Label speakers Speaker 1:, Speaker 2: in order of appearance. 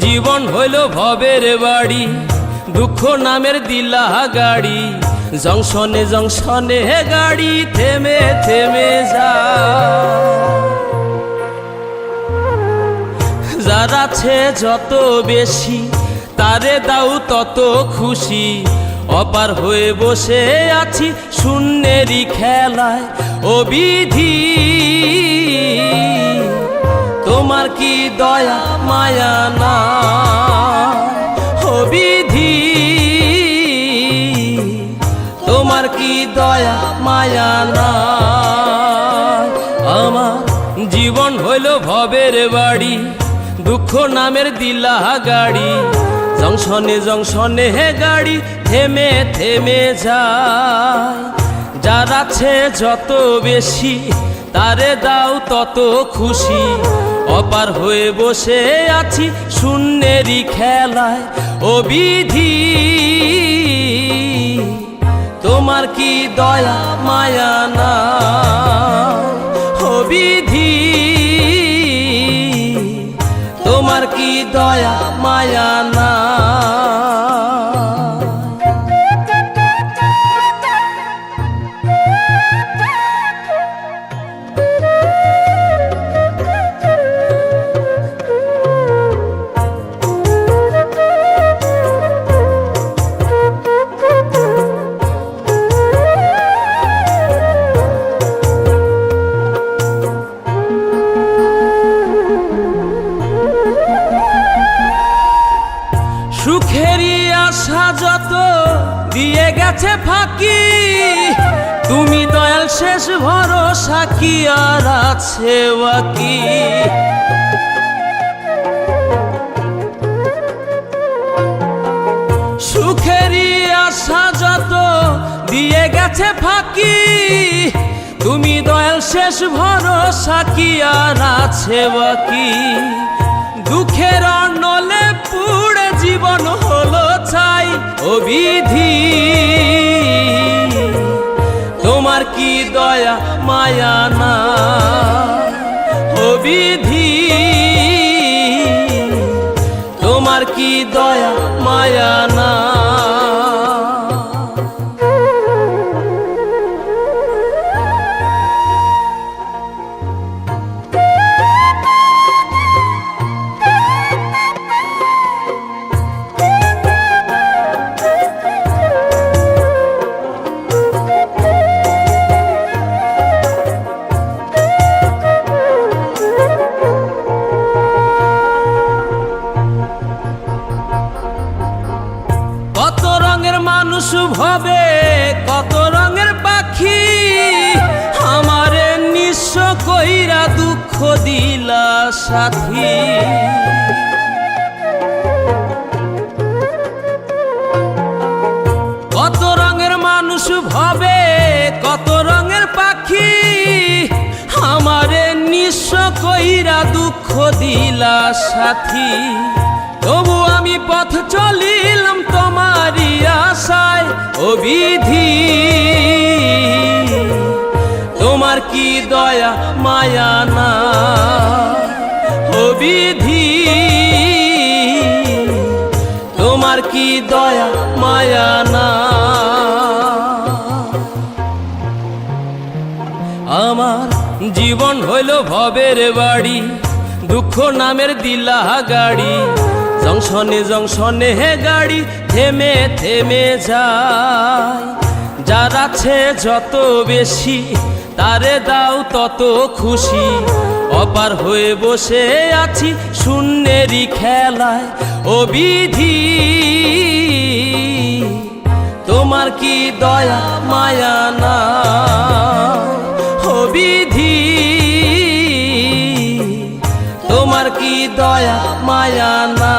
Speaker 1: জীবন হইল ভবের বাড়ি, দুঃখ নামের দিলা গাড়ি। জংশনে জংশনে গাড়ি, থেমে থেমে যা। যার আছে যত বেশি, তারে দাও তত খুশি। অপার হয়ে বসে আছি শূন্যেরই খেলায় ও বিধি তোমার কি দয়া, মায়া না? ও বিধি তোমার কি দয়া, মায়া না? আমার জীবন হইল ভবের বাড়ি, দুঃখ নামের দিলা গাড়ি। জংশনে জংশনে হে গাড়ি, থেমে থেমে যায়। যার আছে যত বেশি, তারে দাও তত খুশি। অপার হয়ে বসে আছি শূন্যেরই খেলায়। ও বিধি, তোমার কি দয়া, মায়া না ও বিধি, তোমার কি দয়া, মায়া দিয়ে গেছে ফাঁকি। তুমি দয়াল শেষ ভরসা, কি আর আছে বাকি? সুখেরই আশা যত, দিয়ে গেছে ফাঁকি। তুমি দয়াল শেষ ভরসা, কি আর আছে বাকি? দুঃখের অনলে পুড়ে জীবন হলো চাই অবিধি মায়া না অবিধি। তোমার কি দয়া মায়া রঙের মানুষ ভবে? কত রঙের পাখি? আমারে নিঃস্ব কইরা দুঃখ দিলা সাথী। কত রঙের মানুষ ভবে? কত রঙের পাখি? আমারে নিঃস্ব কইরা দুঃখ দিলা সাথী। তবু আমি পথ তোমারই অবিধি তোমার কি দয়া, মায়া না? অবিধি তোমার কি দয়া, মায়া না? আমার জীবন হইল ভবের বাড়ি, দুঃখ নামের দিলা গাড়ি। জংশনে জংশনে হে গাড়ি, থেমে থেমে যায়। যার আছে যত বেশি, তারে দাও তত খুশি। অপার হয়ে বসে আছি শূন্যেরই খেলায়। ও বিধি, তোমার কি দয়া, মায়া না তোমার কি দয়া মায়া না?